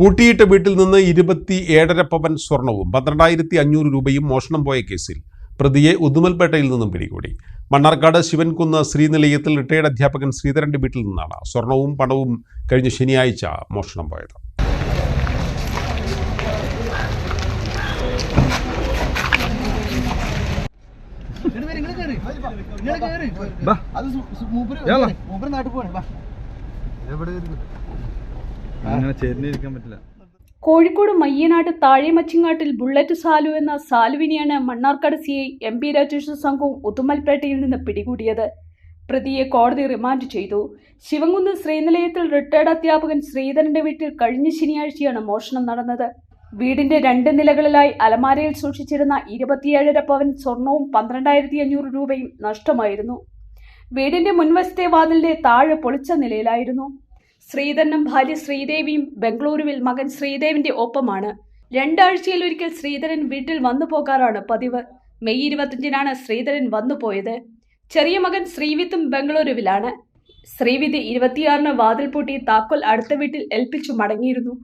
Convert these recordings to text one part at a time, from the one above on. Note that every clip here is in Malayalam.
പൂട്ടിയിട്ട വീട്ടിൽ നിന്ന് ഇരുപത്തി ഏഴര പവൻ സ്വർണവും പന്ത്രണ്ടായിരത്തി അഞ്ഞൂറ് രൂപയും മോഷണം പോയ കേസിൽ പ്രതിയെ ഉദുമൽപേട്ടയിൽ നിന്നും പിടികൂടി. മണ്ണാർക്കാട് ശിവൻകുന്ന് ശ്രീനിലയത്തിൽ റിട്ടയർഡ് അധ്യാപകൻ ശ്രീധരന്റെ വീട്ടിൽ നിന്നാണ് സ്വർണവും പണവും കഴിഞ്ഞ ശനിയാഴ്ച മോഷണം പോയത്. നാട്ടിൽ പോകണേ ബാ. പറ്റില്ല. കോഴിക്കോട് മയ്യനാട് താഴെമച്ചിങ്ങാട്ടിൽ ബുള്ളറ്റ് സാലു എന്ന സാലുവിനെയാണ് Mannarkkad C I M P Rajesh സംഘവും ഉത്തുമൽപേട്ടയിൽ നിന്ന് പിടികൂടിയത്. പ്രതിയെ കോടതി റിമാൻഡ് ചെയ്തു. ശിവങ്കുന്ന് ശ്രീനിലയത്തിൽ റിട്ടയർഡ് അധ്യാപകൻ ശ്രീധരന്റെ വീട്ടിൽ കഴിഞ്ഞ ശനിയാഴ്ചയാണ് മോഷണം നടന്നത്. വീടിന്റെ രണ്ട് നിലകളിലായി അലമാരയിൽ സൂക്ഷിച്ചിരുന്ന ഇരുപത്തിയേഴര പവൻ സ്വർണവും പന്ത്രണ്ടായിരത്തി അഞ്ഞൂറ് രൂപയും നഷ്ടമായിരുന്നു. വീടിന്റെ മുൻവശത്തെ വാതിലിന്റെ താഴെ പൊളിച്ച നിലയിലായിരുന്നു. ശ്രീധരനും ഭാര്യ ശ്രീദേവിയും ബംഗളൂരുവിൽ മകൻ ശ്രീദേവിന്റെ ഒപ്പമാണ്. രണ്ടാഴ്ചയിൽ ഒരിക്കൽ ശ്രീധരൻ വീട്ടിൽ വന്നു പോകാറാണ് പതിവ്. മെയ് ഇരുപത്തിയഞ്ചിനാണ് ശ്രീധരൻ വന്നു പോയത്. ചെറിയ മകൻ ശ്രീവിത്തും ബംഗളൂരുവിലാണ്. ശ്രീവിധി ഇരുപത്തിയാറിന് വാതിൽ പൂട്ടി താക്കോൽ അടുത്ത വീട്ടിൽ ഏൽപ്പിച്ചു മടങ്ങിയിരുന്നു.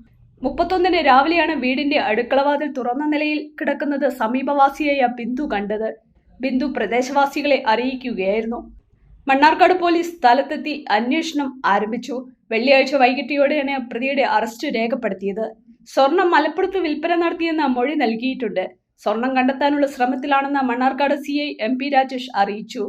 മുപ്പത്തൊന്നിന് രാവിലെയാണ് വീടിന്റെ അടുക്കളവാതിൽ തുറന്ന നിലയിൽ കിടക്കുന്നത് സമീപവാസിയായ ബിന്ദു കണ്ടത്. ബിന്ദു പ്രദേശവാസികളെ അറിയിക്കുകയായിരുന്നു. മണ്ണാർക്കാട് പോലീസ് സ്ഥലത്തെത്തി അന്വേഷണം ആരംഭിച്ചു. വെള്ളിയാഴ്ച വൈകിട്ടിയോടെയാണ് പ്രതിയുടെ അറസ്റ്റ് രേഖപ്പെടുത്തിയത്. സ്വർണം മലപ്പുറത്ത് വിൽപ്പന നടത്തിയെന്ന മൊഴി നൽകിയിട്ടുണ്ട്. സ്വർണം കണ്ടെത്താനുള്ള ശ്രമത്തിലാണെന്ന് Mannarkkad C I M P Rajesh അറിയിച്ചു.